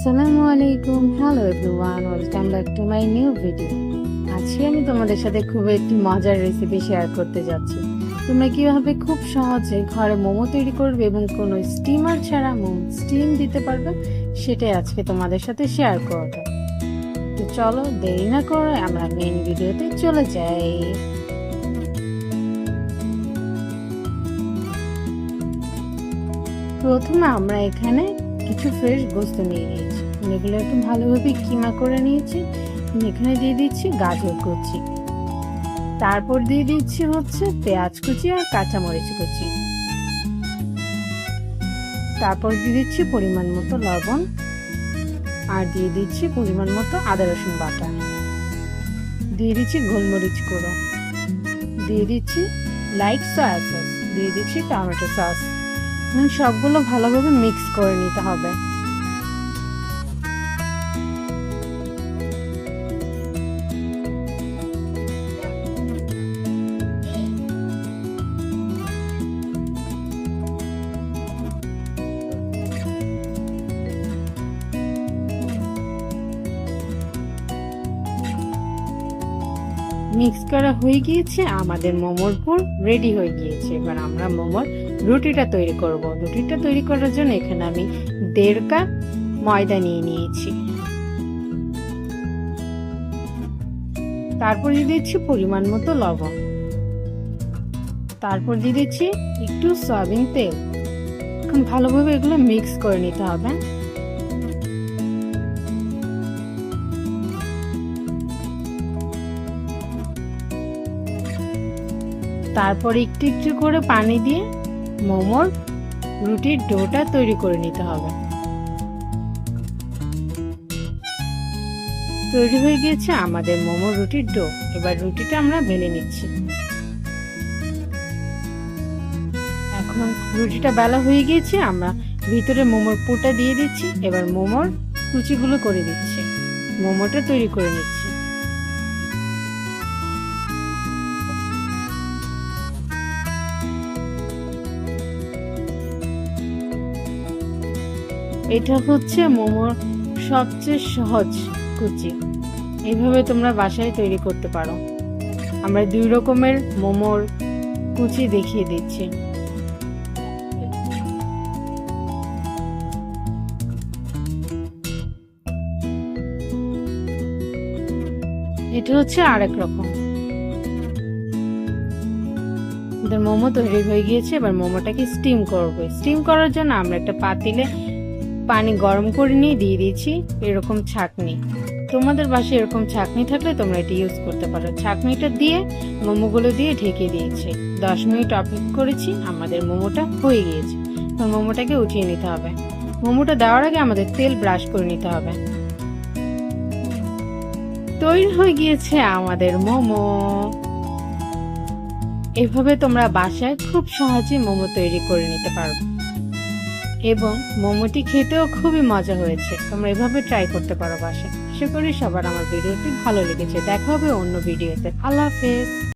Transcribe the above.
আসসালামু আলাইকুম hello everyone welcome back to my new video আজকে আমি তোমাদের সাথে খুব একটি মজার রেসিপি শেয়ার করতে যাচ্ছি। তোমরা কীভাবে খুব সহজে ঘরে মোমো তৈরি করবে এবং কোনো স্টিমার ছাড়া মোমো স্টিম দিতে পারবে, সেটাই আজকে তোমাদের সাথে শেয়ার করব। তো চলো, দেরি না করে আমরা মেইন ভিডিওতে চলে যাই। প্রথমে আমরা এখানে কিছু ফ্রেশ গোস্ত নিয়ে নিয়েছি। এগুলো একটু ভালোভাবে কিমা করে নিয়েছি। এখানে দিয়ে দিচ্ছি গাজর কুচি। তারপর দিয়ে দিচ্ছি হচ্ছে পেঁয়াজ কুচি আর কাঁচামরিচ কুচি। তারপর দিয়ে দিচ্ছি পরিমাণ মতো লবণ। আর দিয়ে দিচ্ছি পরিমাণ মতো আদা রসুন বাটা। দিয়ে দিচ্ছি গোলমরিচ গুঁড়ো। দিয়ে দিচ্ছি লাইট সয়া সস দিয়ে দিচ্ছি টমেটো সস সবগুলো ভালোভাবে মিক্স করে নিতে হবে। মিক্স করা হয়ে গিয়েছে, আমাদের মোমোর পুর রেডি হয়ে গিয়েছে। এবার আমরা মোমোর রুটিটা তৈরি করব। রুটিটা তৈরি করার জন্য এখানে আমি দেড় কাপ ময়দা নিয়ে নিয়েছি। তারপর দিয়ে দিচ্ছি পরিমাণ মতো লবণ। তারপর দিয়ে দিচ্ছি একটু সয়াবিন তেল। এখন ভালোভাবে এগুলো মিক্স করে নিতে হবে। তারপর একটু একটু করে পানি দিয়ে মোমোর রুটির ডোটা তৈরি করে নিতে হবে। তৈরি হয়ে গিয়েছে আমাদের মোমোর রুটির ডো। এবার রুটিটা আমরা বেলে নিচ্ছি। এখন রুটিটা বেলা হয়ে গিয়েছে আমরা ভিতরে মোমোর পোটা দিয়ে দিচ্ছি। এবার মোমোর কুচিগুলো করে দিচ্ছি। মোমোটা তৈরি করে নিচ্ছি। এটা হচ্ছে মোমোর সবচেয়ে সহজ কুচি। এইভাবে তোমরা বাসায় তৈরি করতে পারো। আমরা দুই রকমের মোমোর কুচি দেখিয়ে দিচ্ছি। এটা হচ্ছে আরেক রকম। মোমো তৈরি হয়ে গিয়েছে, এবার মোমোটাকে স্টিম করব। স্টিম করার জন্য আমরা একটা পাতিলে পানি গরম করে নিয়ে দিয়ে দিয়েছি এরকম ছাকনি। তোমাদের বাসায় এরকম ছাকনি থাকলে তোমরা এটা ইউজ করতে পারো। ছাকনিটা দিয়ে মোমোগুলো দিয়ে ঢেকে দিয়েছি। দশ মিনিট অপেক্ষা করেছি, আমাদের মোমোটা হয়ে গিয়েছে। তো মোমোটাকে উঠিয়ে নিতে হবে। মোমোটা দেওয়ার আগে আমাদের তেল ব্রাশ করে নিতে হবে। তৈরি হয়ে গিয়েছে আমাদের মোমো। এভাবে তোমরা বাসায় খুব সহজে মোমো তৈরি করে নিতে পারো। এবং মোমোটি খেতেও খুবই মজা হয়েছে। তোমরা এভাবে ট্রাই করতে পারো বাসে আশা করি সবার আমার ভিডিওটি ভালো লেগেছে। দেখা হবে অন্য ভিডিওতে। আল্লাহ হাফেজ।